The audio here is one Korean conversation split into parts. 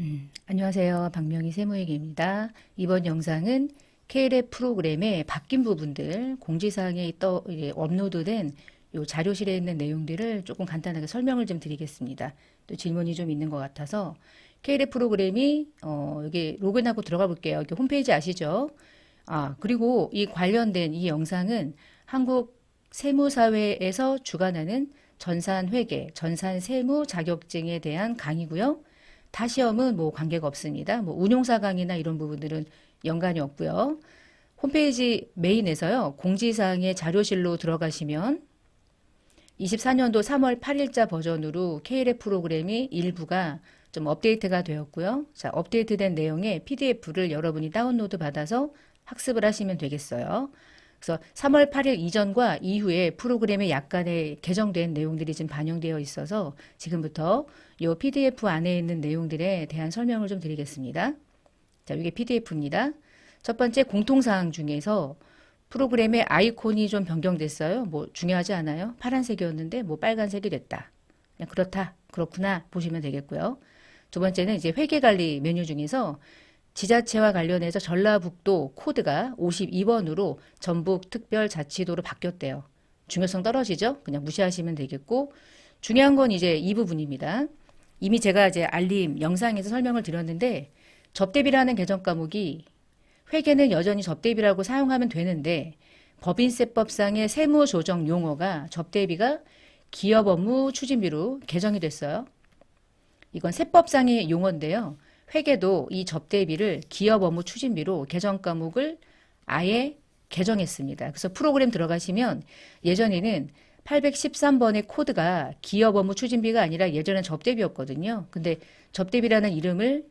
음, 안녕하세요. 박명희 세무회계입니다. 이번 영상은 KLF 프로그램의 바뀐 부분들, 공지사항에 떠, 업로드된 요 자료실에 있는 내용들을 조금 간단하게 설명을 좀 드리겠습니다. 또 질문이 좀 있는 것 같아서 KLF 프로그램이 어, 여기 로그인하고 들어가 볼게요. 여기 홈페이지 아시죠? 아, 그리고 이 관련된 이 영상은 한국 세무사회에서 주관하는 전산회계, 전산세무 자격증에 대한 강의고요. 타 시험은 뭐 관계가 없습니다. 뭐 운용사 강의나 이런 부분들은 연관이 없고요. 홈페이지 메인에서요. 공지사항의 자료실로 들어가시면 24년도 3월 8일자 버전으로 KLF 프로그램이 일부가 좀 업데이트가 되었고요. 자, 업데이트된 내용의 PDF를 여러분이 다운로드 받아서 학습을 하시면 되겠어요. 그래서 3월 8일 이전과 이후에 프로그램에 약간의 개정된 내용들이 지금 반영되어 있어서 지금부터 이 PDF 안에 있는 내용들에 대한 설명을 좀 드리겠습니다. 자, 이게 PDF입니다. 첫 번째 공통사항 중에서 프로그램의 아이콘이 좀 변경됐어요. 뭐 중요하지 않아요. 파란색이었는데 뭐 빨간색이 됐다. 그냥 그렇다. 그렇구나. 보시면 되겠고요. 두 번째는 이제 회계 관리 메뉴 중에서 지자체와 관련해서 전라북도 코드가 52번으로 전북 특별자치도로 바뀌었대요. 중요성 떨어지죠? 그냥 무시하시면 되겠고 중요한 건 이제 이 부분입니다. 이미 제가 이제 알림 영상에서 설명을 드렸는데 접대비라는 개정 과목이 회계는 여전히 접대비라고 사용하면 되는데 법인세법상의 세무 조정 용어가 접대비가 기업 업무 추진비로 개정이 됐어요. 이건 세법상의 용어인데요. 회계도 이 접대비를 기업 업무 추진비로 개정 과목을 아예 개정했습니다. 그래서 프로그램 들어가시면 예전에는 813번의 코드가 기업 업무 추진비가 아니라 예전엔 접대비였거든요. 근데 접대비라는 이름을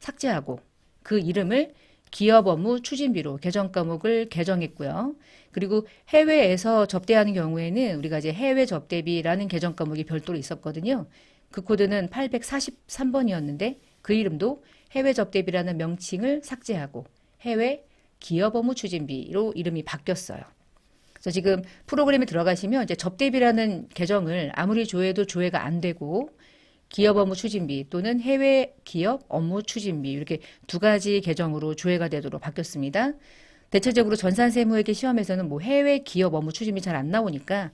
삭제하고 그 이름을 기업 업무 추진비로 개정 과목을 개정했고요. 그리고 해외에서 접대하는 경우에는 우리가 이제 해외 접대비라는 개정 과목이 별도로 있었거든요. 그 코드는 843번이었는데 그 이름도 해외 접대비라는 명칭을 삭제하고 해외 기업 업무 추진비로 이름이 바뀌었어요. 그래서 지금 프로그램에 들어가시면 이제 접대비라는 계정을 아무리 조회도 조회가 안 되고 기업 업무 추진비 또는 해외 기업 업무 추진비 이렇게 두 가지 계정으로 조회가 되도록 바뀌었습니다. 대체적으로 전산세무회계 시험에서는 뭐 해외 기업 업무 추진비 잘 안 나오니까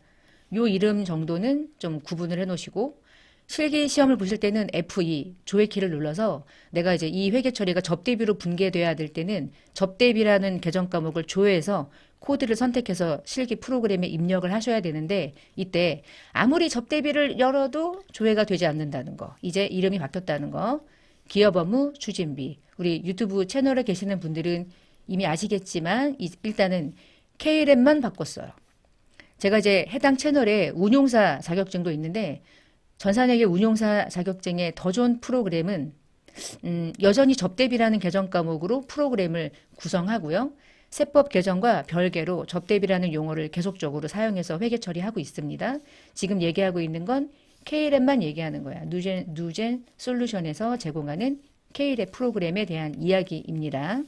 요 이름 정도는 좀 구분을 해 놓으시고 실기 시험을 보실 때는 F2 조회키를 눌러서 내가 이제 이 회계 처리가 접대비로 분개돼야 될 때는 접대비라는 계정 과목을 조회해서 코드를 선택해서 실기 프로그램에 입력을 하셔야 되는데 이때 아무리 접대비를 열어도 조회가 되지 않는다는 거. 이제 이름이 바뀌었다는 거. 기업 업무 추진비. 우리 유튜브 채널에 계시는 분들은 이미 아시겠지만 이- 일단은 KLM만 바꿨어요. 제가 이제 해당 채널에 운용사 자격증도 있는데 전산회계 운용사 자격증의 더 좋은 프로그램은 음, 여전히 접대비라는 개정 과목으로 프로그램을 구성하고요. 세법 개정과 별개로 접대비라는 용어를 계속적으로 사용해서 회계 처리하고 있습니다. 지금 얘기하고 있는 건 KLM만 얘기하는 거야. 누젠, 누젠 솔루션에서 제공하는 KLF 프로그램에 대한 이야기입니다.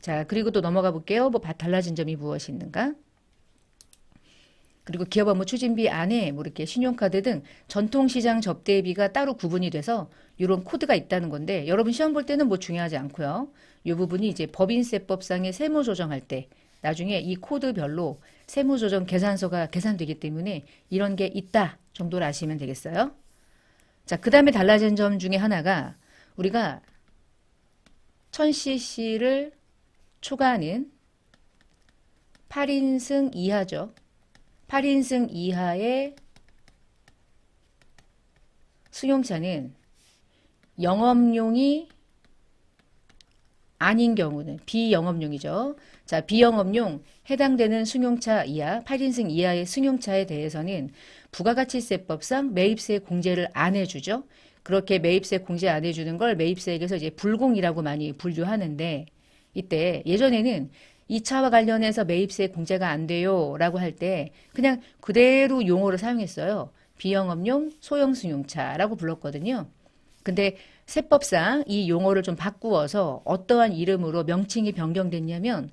자, 그리고 또 넘어가 볼게요. 뭐 바- 달라진 점이 무엇이 있는가? 그리고 기업 업무 추진비 안에 뭐 이렇게 신용카드 등 전통시장 접대비가 따로 구분이 돼서 이런 코드가 있다는 건데 여러분 시험 볼 때는 뭐 중요하지 않고요. 이 부분이 이제 법인세법상의 세무 조정할 때 나중에 이 코드별로 세무 조정 계산서가 계산되기 때문에 이런 게 있다 정도를 아시면 되겠어요. 자, 그 다음에 달라진 점 중에 하나가 우리가 1000cc를 초과하는 8인승 이하죠. 8인승 이하의 승용차는 영업용이 아닌 경우는 비영업용이죠. 자, 비영업용 해당되는 승용차 이하, 8인승 이하의 승용차에 대해서는 부가가치세법상 매입세 공제를 안 해주죠. 그렇게 매입세 공제 안 해주는 걸 매입세액에서 이제 불공이라고 많이 분류하는데 이때 예전에는 이 차와 관련해서 매입세 공제가 안 돼요 라고 할 때 그냥 그대로 용어를 사용했어요. 비영업용 소형 승용차라고 불렀거든요. 근데 세법상 이 용어를 좀 바꾸어서 어떠한 이름으로 명칭이 변경됐냐면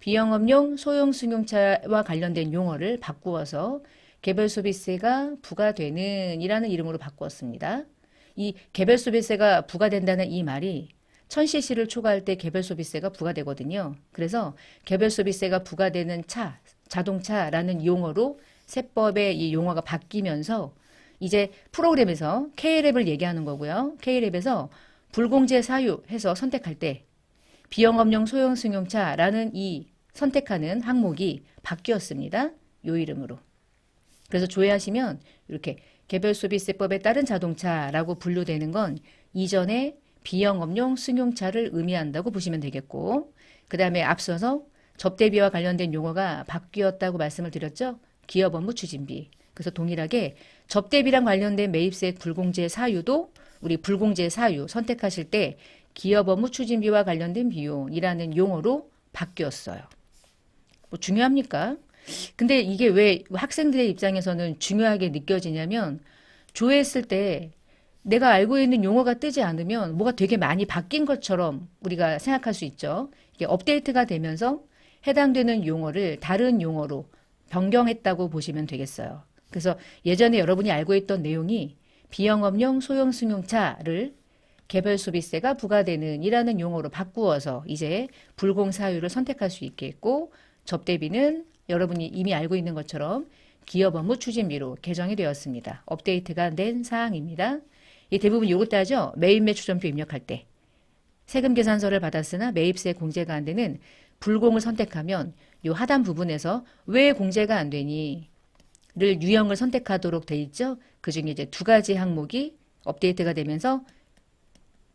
비영업용 소형 승용차와 관련된 용어를 바꾸어서 개별 소비세가 부과되는 이라는 이름으로 바꾸었습니다. 이 개별 소비세가 부과된다는 이 말이 1000cc를 초과할 때 개별 소비세가 부과되거든요. 그래서 개별 소비세가 부과되는 차, 자동차라는 용어로 세법의 이 용어가 바뀌면서 이제 프로그램에서 K랩을 얘기하는 거고요. K랩에서 불공제 사유 해서 선택할 때 비영업용 소형 승용차라는 이 선택하는 항목이 바뀌었습니다. 요 이름으로. 그래서 조회하시면 이렇게 개별 소비세법에 따른 자동차라고 분류되는 건 이전에 비영업용 승용차를 의미한다고 보시면 되겠고 그 다음에 앞서서 접대비와 관련된 용어가 바뀌었다고 말씀을 드렸죠. 기업 업무 추진비. 그래서 동일하게 접대비랑 관련된 매입세 불공제 사유도 우리 불공제 사유 선택하실 때 기업 업무 추진비와 관련된 비용이라는 용어로 바뀌었어요. 뭐 중요합니까? 근데 이게 왜 학생들의 입장에서는 중요하게 느껴지냐면 조회했을 때 내가 알고 있는 용어가 뜨지 않으면 뭐가 되게 많이 바뀐 것처럼 우리가 생각할 수 있죠. 이게 업데이트가 되면서 해당되는 용어를 다른 용어로 변경했다고 보시면 되겠어요. 그래서 예전에 여러분이 알고 있던 내용이 비영업용 소형 승용차를 개별 소비세가 부과되는 이라는 용어로 바꾸어서 이제 불공 사유를 선택할 수 있겠고 접대비는 여러분이 이미 알고 있는 것처럼 기업 업무 추진비로 개정이 되었습니다. 업데이트가 된 사항입니다. 이 대부분 요거 따죠. 매입 매출전표 입력할 때 세금 계산서를 받았으나 매입세 공제가 안 되는 불공을 선택하면 요 하단 부분에서 왜 공제가 안 되니? 를 유형을 선택하도록 돼 있죠. 그 중에 이제 두 가지 항목이 업데이트가 되면서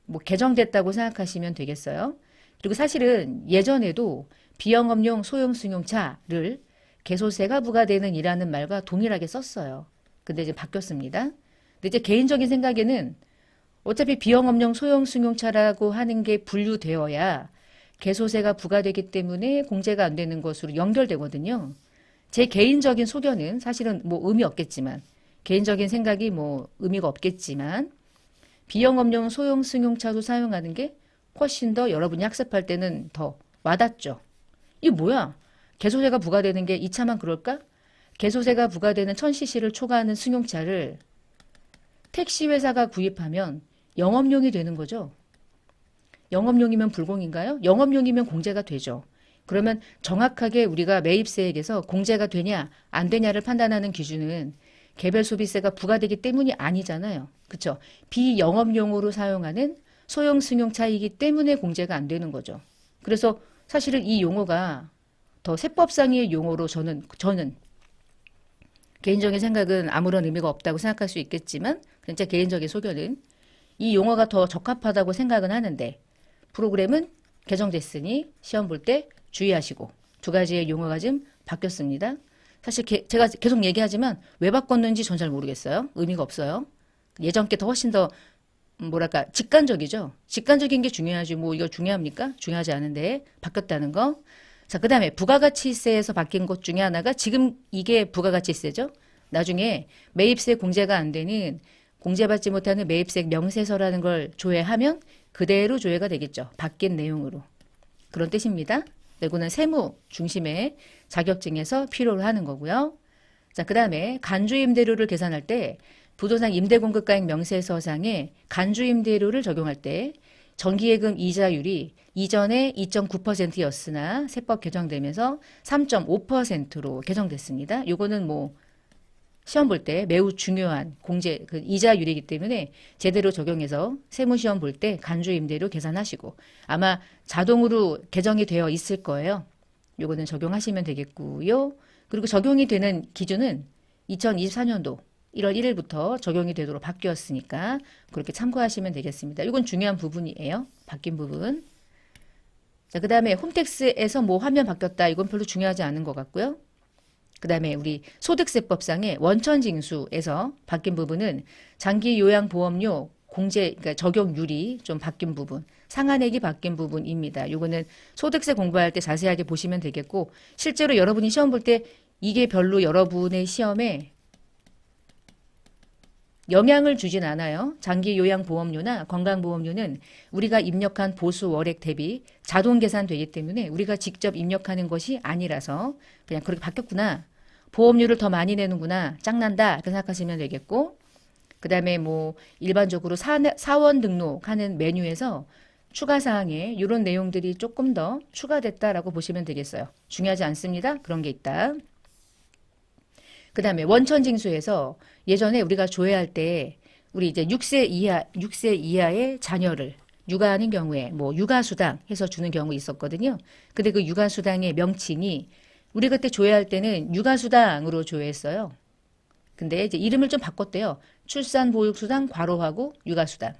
뭐 개정됐다고 생각하시면 되겠어요. 그리고 사실은 예전에도 비영업용 소형 승용차를 개소세가 부과되는 이라는 말과 동일하게 썼어요. 근데 이제 바뀌었습니다. 근데 이제 개인적인 생각에는 어차피 비영업용 소형 승용차라고 하는 게 분류되어야 개소세가 부과되기 때문에 공제가 안 되는 것으로 연결되거든요. 제 개인적인 소견은 사실은 뭐 의미 없겠지만 개인적인 생각이 뭐 의미가 없겠지만 비영업용 소형 승용차도 사용하는 게 훨씬 더 여러분이 학습할 때는 더 와닿죠. 이게 뭐야? 개소세가 부과되는 게 이 차만 그럴까? 개소세가 부과되는 1000cc를 초과하는 승용차를 택시 회사가 구입하면 영업용이 되는 거죠. 영업용이면 불공인가요? 영업용이면 공제가 되죠. 그러면 정확하게 우리가 매입세액에서 공제가 되냐 안 되냐를 판단하는 기준은 개별 소비세가 부과되기 때문이 아니잖아요. 그렇죠? 비영업용으로 사용하는 소형 승용 차이기 때문에 공제가 안 되는 거죠. 그래서 사실은 이 용어가 더 세법상의 용어로 저는 저는 개인적인 생각은 아무런 의미가 없다고 생각할 수 있겠지만 진짜 개인적인 소견은 이 용어가 더 적합하다고 생각은 하는데 프로그램은 개정됐으니 시험 볼 때 주의하시고 두 가지의 용어가 좀 바뀌었습니다. 사실 게- 제가 계속 얘기하지만 왜 바꿨는지 전 잘 모르겠어요. 의미가 없어요. 예전 게 더 훨씬 더 음, 뭐랄까 직관적이죠. 직관적인 게 중요하지 뭐 이거 중요합니까? 중요하지 않은데 바뀌었다는 거. 자, 그 다음에 부가가치세에서 바뀐 것 중에 하나가 지금 이게 부가가치세죠. 나중에 매입세 공제가 안 되는 공제받지 못하는 매입세 명세서라는 걸 조회하면 그대로 조회가 되겠죠. 바뀐 내용으로. 그런 뜻입니다. 이거는 세무 중심의 자격증에서 필요로 하는 거고요. 자, 그 다음에 간주임대료를 계산할 때 부동산 임대공급가액 명세서상에 간주임대료를 적용할 때 정기예금 이자율이 이전에 2.9%였으나 세법 개정되면서 3.5%로 개정됐습니다. 요거는 뭐 시험 볼 때 매우 중요한 공제 그 이자율이기 때문에 제대로 적용해서 세무 시험 볼 때 간주 임대료 계산하시고 아마 자동으로 개정이 되어 있을 거예요. 요거는 적용하시면 되겠고요. 그리고 적용이 되는 기준은 2024년도 1월 1일부터 적용이 되도록 바뀌었으니까 그렇게 참고하시면 되겠습니다. 이건 중요한 부분이에요. 바뀐 부분. 자, 그 다음에 홈택스에서 뭐 화면 바뀌었다. 이건 별로 중요하지 않은 것 같고요. 그 다음에 우리 소득세법상의 원천징수에서 바뀐 부분은 장기 요양보험료 공제, 그러니까 적용률이 좀 바뀐 부분, 상한액이 바뀐 부분입니다. 요거는 소득세 공부할 때 자세하게 보시면 되겠고, 실제로 여러분이 시험 볼 때 이게 별로 여러분의 시험에 영향을 주진 않아요. 장기 요양 보험료나 건강 보험료는 우리가 입력한 보수 월액 대비 자동 계산되기 때문에 우리가 직접 입력하는 것이 아니라서 그냥 그렇게 바뀌었구나. 보험료를 더 많이 내는구나. 짱난다. 이렇게 생각하시면 되겠고 그다음에 뭐 일반적으로 사, 사원 등록하는 메뉴에서 추가 사항에 이런 내용들이 조금 더 추가됐다라고 보시면 되겠어요. 중요하지 않습니다. 그런 게 있다. 그 다음에 원천 징수에서 예전에 우리가 조회할 때 우리 이제 6세 이하 6세 이하의 자녀를 육아하는 경우에 뭐 육아수당 해서 주는 경우 있었거든요. 근데 그 육아수당의 명칭이 우리 그때 조회할 때는 육아수당으로 조회했어요. 근데 이제 이름을 좀 바꿨대요. 출산 보육수당 괄호하고 육아수당.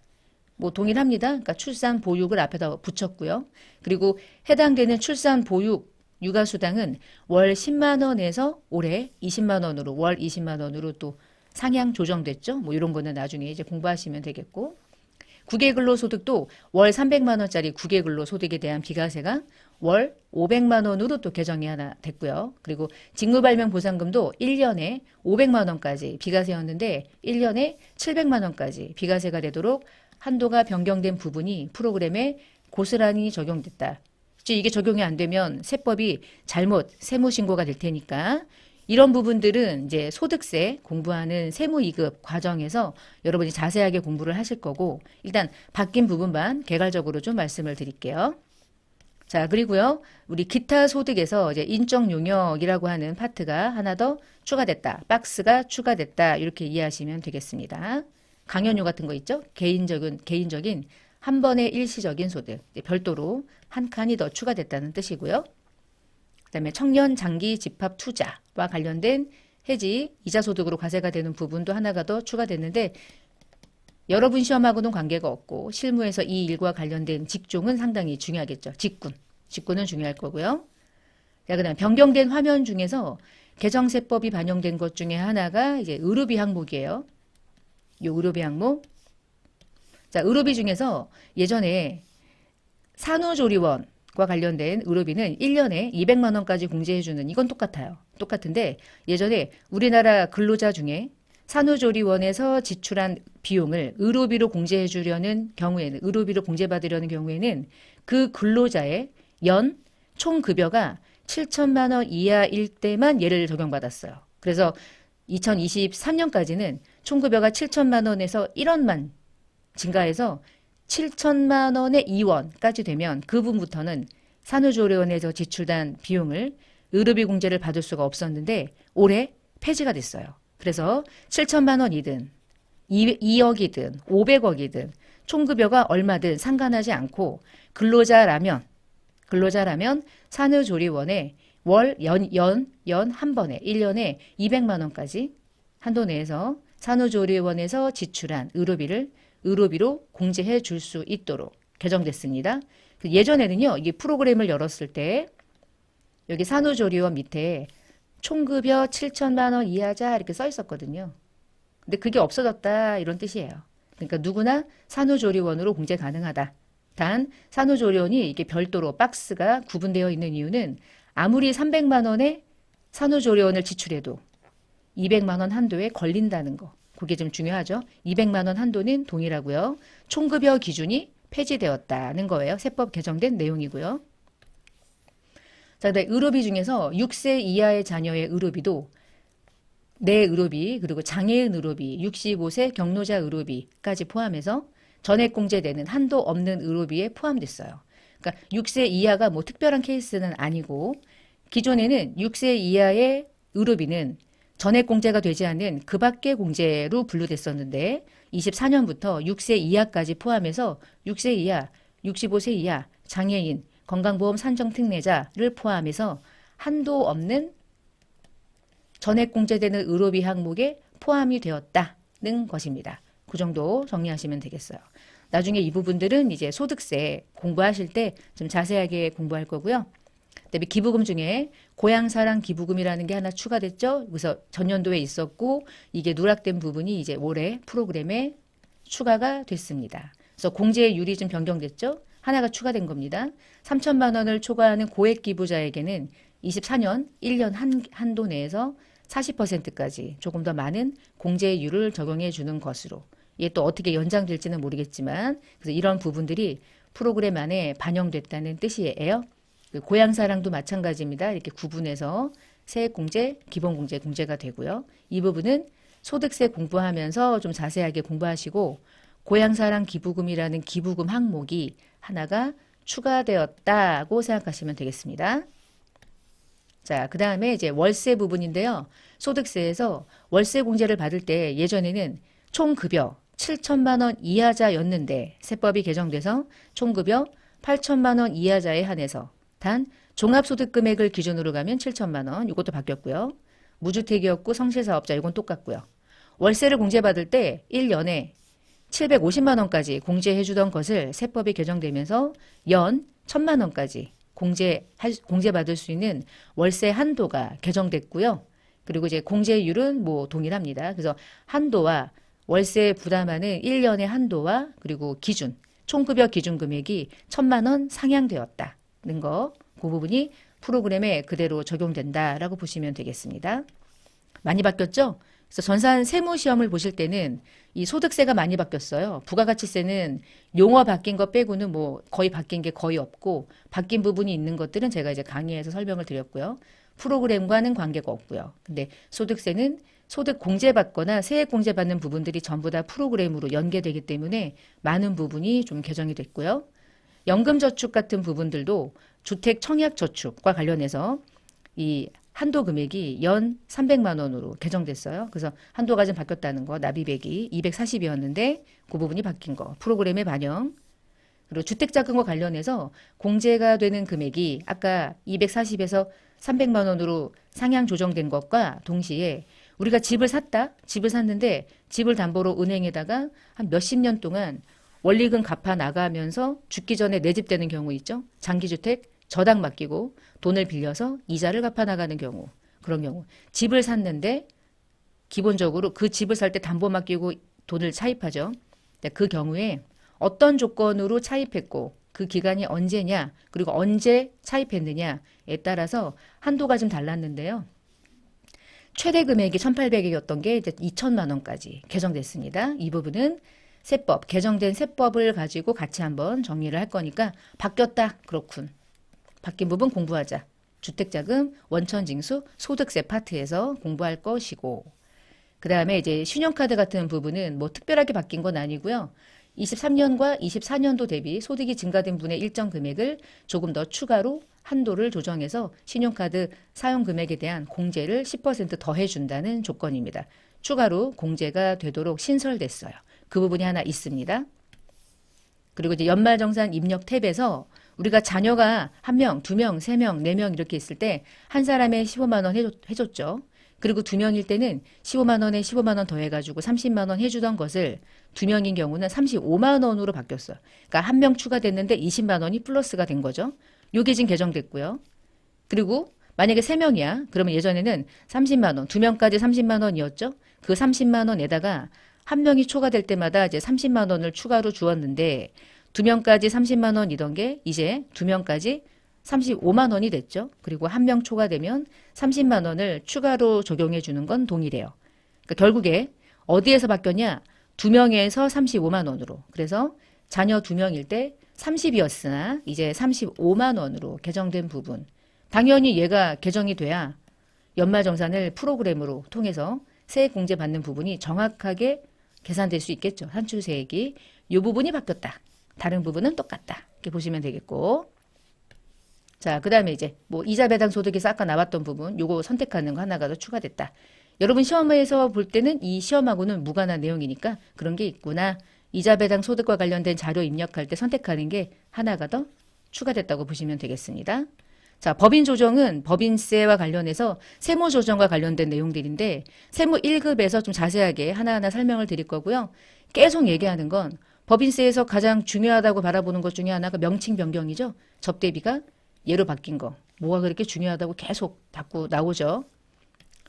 뭐 동일합니다. 그러니까 출산 보육을 앞에다 붙였고요. 그리고 해당되는 출산 보육 육아수당은 월 10만 원에서 올해 20만 원으로 월 20만 원으로 또 상향 조정됐죠. 뭐 이런 거는 나중에 이제 공부하시면 되겠고. 국외 근로소득도 월 300만 원짜리 국외 근로소득에 대한 비과세가 월 500만 원으로 또 개정이 하나 됐고요. 그리고 직무발명 보상금도 1년에 500만 원까지 비과세였는데 1년에 700만 원까지 비과세가 되도록 한도가 변경된 부분이 프로그램에 고스란히 적용됐다. 즉 이게 적용이 안 되면 세법이 잘못 세무 신고가 될 테니까 이런 부분들은 이제 소득세 공부하는 세무이급 과정에서 여러분이 자세하게 공부를 하실 거고 일단 바뀐 부분만 개괄적으로 좀 말씀을 드릴게요. 자, 그리고요. 우리 기타 소득에서 이제 인적 용역이라고 하는 파트가 하나 더 추가됐다. 박스가 추가됐다. 이렇게 이해하시면 되겠습니다. 강연료 같은 거 있죠? 개인적인 개인적인 한 번의 일시적인 소득 별도로 한 칸이 더 추가됐다는 뜻이고요. 그다음에 청년 장기 집합 투자와 관련된 해지 이자 소득으로 과세가 되는 부분도 하나가 더 추가됐는데 여러분 시험하고는 관계가 없고 실무에서 이 일과 관련된 직종은 상당히 중요하겠죠. 직군. 직군은 중요할 거고요. 자, 그다음 변경된 화면 중에서 개정세법이 반영된 것 중에 하나가 이제 의료비 항목이에요. 요 의료비 항목. 자, 의료비 중에서 예전에 산후조리원 과 관련된 의료비는 1년에 200만 원까지 공제해 주는 이건 똑같아요. 똑같은데 예전에 우리나라 근로자 중에 산후조리원에서 지출한 비용을 의료비로 공제해 주려는 경우에는 의료비로 공제받으려는 경우에는 그 근로자의 연 총 급여가 7천만 원 이하일 때만 예를 적용받았어요. 그래서 2023년까지는 총 급여가 7천만 원에서 1원만 증가해서 7천만 원의 2원까지 되면 그 부분부터는 산후조리원에서 지출한 비용을 의료비 공제를 받을 수가 없었는데 올해 폐지가 됐어요. 그래서 7천만 원이든 2 억이든 500억이든 총급여가 얼마든 상관하지 않고 근로자라면 근로자라면 산후조리원에 월 연 연 연 한 번에 1년에 200만 원까지 한도 내에서 산후조리원에서 지출한 의료비를 의료비로 공제해 줄 수 있도록 개정됐습니다. 그 예전에는요, 이게 프로그램을 열었을 때 여기 산후조리원 밑에 총급여 7천만 원 이하자 이렇게 써 있었거든요. 근데 그게 없어졌다 이런 뜻이에요. 그러니까 누구나 산후조리원으로 공제 가능하다. 단 산후조리원이 이게 별도로 박스가 구분되어 있는 이유는 아무리 300만 원의 산후조리원을 지출해도 200만 원 한도에 걸린다는 거. 그게 좀 중요하죠. 200만 원 한도는 동일하고요. 총급여 기준이 폐지되었다는 거예요. 세법 개정된 내용이고요. 자, 그다음에 의료비 중에서 6세 이하의 자녀의 의료비도 내 의료비 그리고 장애인 의료비, 65세 경로자 의료비까지 포함해서 전액 공제되는 한도 없는 의료비에 포함됐어요. 그러니까 6세 이하가 뭐 특별한 케이스는 아니고 기존에는 6세 이하의 의료비는 전액 공제가 되지 않는 그 밖의 공제로 분류됐었는데 24년부터 6세 이하까지 포함해서 6세 이하, 65세 이하, 장애인, 건강보험 산정 특례자를 포함해서 한도 없는 전액 공제되는 의료비 항목에 포함이 되었다는 것입니다. 그 정도 정리하시면 되겠어요. 나중에 이 부분들은 이제 소득세 공부하실 때 좀 자세하게 공부할 거고요. 그다음에 기부금 중에 고향사랑 기부금이라는 게 하나 추가됐죠. 그래서 전년도에 있었고 이게 누락된 부분이 이제 올해 프로그램에 추가가 됐습니다. 그래서 공제율이 좀 변경됐죠. 하나가 추가된 겁니다. 3천만 원을 초과하는 고액 기부자에게는 24년 1년 한, 한도 내에서 40%까지 조금 더 많은 공제율을 적용해 주는 것으로 이게 또 어떻게 연장될지는 모르겠지만 그래서 이런 부분들이 프로그램 안에 반영됐다는 뜻이에요. 그 고향 사랑도 마찬가지입니다. 이렇게 구분해서 세액공제, 기본공제 공제가 되고요. 이 부분은 소득세 공부하면서 좀 자세하게 공부하시고 고향사랑 기부금이라는 기부금 항목이 하나가 추가되었다고 생각하시면 되겠습니다. 자, 그 다음에 이제 월세 부분인데요. 소득세에서 월세 공제를 받을 때 예전에는 총급여 7천만 원 이하자였는데 세법이 개정돼서 총급여 8천만 원 이하자에 한해서 단 종합소득 금액을 기준으로 가면 7천만 원 이것도 바뀌었고요. 무주택이었고 성실사업자 이건 똑같고요. 월세를 공제받을 때 1년에 750만 원까지 공제해 주던 것을 세법이 개정되면서 연 1000만 원까지 공제 공제받을 수 있는 월세 한도가 개정됐고요. 그리고 이제 공제율은 뭐 동일합니다. 그래서 한도와 월세 부담하는 1년의 한도와 그리고 기준 총급여 기준 금액이 1000만 원 상향되었다 는 거. 그 부분이 프로그램에 그대로 적용된다라고 보시면 되겠습니다. 많이 바뀌었죠? 그래서 전산 세무 시험을 보실 때는 이 소득세가 많이 바뀌었어요. 부가가치세는 용어 바뀐 거 빼고는 뭐 거의 바뀐 게 거의 없고 바뀐 부분이 있는 것들은 제가 이제 강의에서 설명을 드렸고요. 프로그램과는 관계가 없고요. 근데 소득세는 소득 공제받거나 세액 공제받는 부분들이 전부 다 프로그램으로 연계되기 때문에 많은 부분이 좀 개정이 됐고요. 연금저축 같은 부분들도 주택 청약 저축과 관련해서 이 한도 금액이 연 300만 원으로 개정됐어요. 그래서 한도가 좀 바뀌었다는 거, 납입액이 240이었는데 그 부분이 바뀐 거, 프로그램에 반영. 그리고 주택자금과 관련해서 공제가 되는 금액이 아까 240에서 300만 원으로 상향 조정된 것과 동시에 우리가 집을 샀다, 집을 샀는데 집을 담보로 은행에다가 한 몇십 년 동안 원리금 갚아 나가면서 죽기 전에 내집되는 경우 있죠. 장기주택 저당 맡기고 돈을 빌려서 이자를 갚아 나가는 경우 그런 경우 집을 샀는데 기본적으로 그 집을 살 때 담보 맡기고 돈을 차입하죠. 그 경우에 어떤 조건으로 차입했고 그 기간이 언제냐 그리고 언제 차입했느냐에 따라서 한도가 좀 달랐는데요. 최대 금액이 1,800억이었던 게 이제 2천만 원까지 개정됐습니다. 이 부분은 세법 개정된 세법을 가지고 같이 한번 정리를 할 거니까 바뀌었다 그렇군. 바뀐 부분 공부하자. 주택자금, 원천징수, 소득세 파트에서 공부할 것이고 그 다음에 이제 신용카드 같은 부분은 뭐 특별하게 바뀐 건 아니고요. 23년과 24년도 대비 소득이 증가된 분의 일정 금액을 조금 더 추가로 한도를 조정해서 신용카드 사용 금액에 대한 공제를 10% 더해준다는 조건입니다. 추가로 공제가 되도록 신설됐어요. 그 부분이 하나 있습니다. 그리고 이제 연말 정산 입력 탭에서 우리가 자녀가 한 명, 두 명, 세 명, 네 명 이렇게 있을 때 한 사람에 15만 원 해줬, 해줬 죠. 그리고 두 명일 때는 15만 원에 15만 원 더해가지고 30만 원 해주던 것을 두 명인 경우는 35만 원으로 바뀌었어요. 그러니까 한 명 추가됐는데 20만 원이 플러스가 된 거죠. 요게 지금 개정됐고요. 그리고 만약에 세 명이야. 그러면 예전에는 30만 원, 두 명까지 30만 원이었죠. 그 30만 원에다가 한 명이 초과될 때마다 이제 30만 원을 추가로 주었는데 두 명까지 30만 원이던 게 이제 두 명까지 35만 원이 됐죠. 그리고 한 명 초과되면 30만 원을 추가로 적용해 주는 건 동일해요. 그러니까 결국에 어디에서 바뀌었냐? 두 명에서 35만 원으로. 그래서 자녀 두 명일 때 30이었으나 이제 35만 원으로 개정된 부분. 당연히 얘가 개정이 돼야 연말 정산을 프로그램으로 통해서 세액 공제 받는 부분이 정확하게 계산될 수 있겠죠. 산출세액이 이 부분이 바뀌었다. 다른 부분은 똑같다. 이렇게 보시면 되겠고. 자, 그 다음에 이제 뭐 이자 배당 소득에서 아까 나왔던 부분, 요거 선택하는 거 하나가 더 추가됐다. 여러분 시험에서 볼 때는 이 시험하고는 무관한 내용이니까 그런 게 있구나. 이자 배당 소득과 관련된 자료 입력할 때 선택하는 게 하나가 더 추가됐다고 보시면 되겠습니다. 자, 법인 조정은 법인세와 관련해서 세무 조정과 관련된 내용들인데 세무 1급에서 좀 자세하게 하나하나 설명을 드릴 거고요. 계속 얘기하는 건 법인세에서 가장 중요하다고 바라보는 것 중에 하나가 명칭 변경이죠. 접대비가 예로 바뀐 거. 뭐가 그렇게 중요하다고 계속 자꾸 나오죠.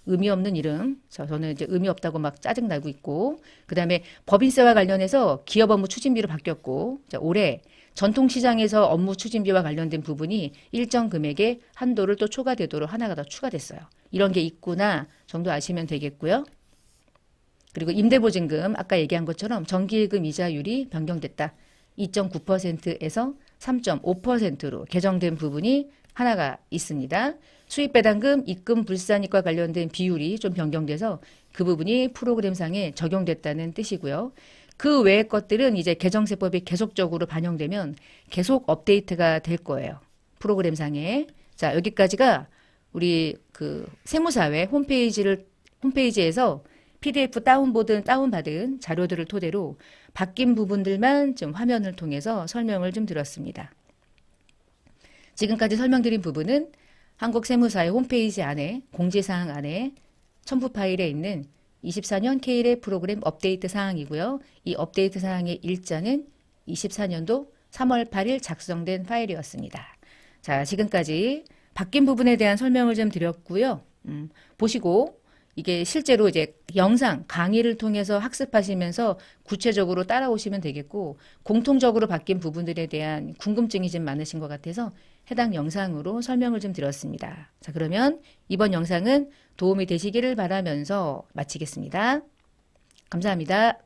의미 없는 이름. 자, 저는 이제 의미 없다고 막 짜증 나고 있고. 그 다음에 법인세와 관련해서 기업 업무 추진비로 바뀌었고. 자, 올해 전통시장에서 업무 추진비와 관련된 부분이 일정 금액의 한도를 또 초과되도록 하나가 더 추가됐어요. 이런 게 있구나 정도 아시면 되겠고요. 그리고 임대보증금 아까 얘기한 것처럼 정기예금 이자율이 변경됐다. 2.9%에서 3.5%로 개정된 부분이 하나가 있습니다. 수입배당금, 입금 불산익과 관련된 비율이 좀 변경돼서 그 부분이 프로그램상에 적용됐다는 뜻이고요. 그 외의 것들은 이제 개정세법이 계속적으로 반영되면 계속 업데이트가 될 거예요. 프로그램상에. 자, 여기까지가 우리 그 세무사회 홈페이지를 홈페이지에서 PDF 다운받은 다운받은 자료들을 토대로 바뀐 부분들만 좀 화면을 통해서 설명을 좀 드렸습니다. 지금까지 설명드린 부분은 한국세무사의 홈페이지 안에 공지사항 안에 첨부 파일에 있는 24년 K랩 프로그램 업데이트 사항이고요. 이 업데이트 사항의 일자는 24년도 3월 8일 작성된 파일이었습니다. 자, 지금까지 바뀐 부분에 대한 설명을 좀 드렸고요. 음, 보시고 이게 실제로 이제 영상 강의를 통해서 학습하시면서 구체적으로 따라오시면 되겠고 공통적으로 바뀐 부분들에 대한 궁금증이 좀 많으신 것 같아서 해당 영상으로 설명을 좀 드렸습니다. 자, 그러면 이번 영상은 도움이 되시기를 바라면서 마치겠습니다. 감사합니다.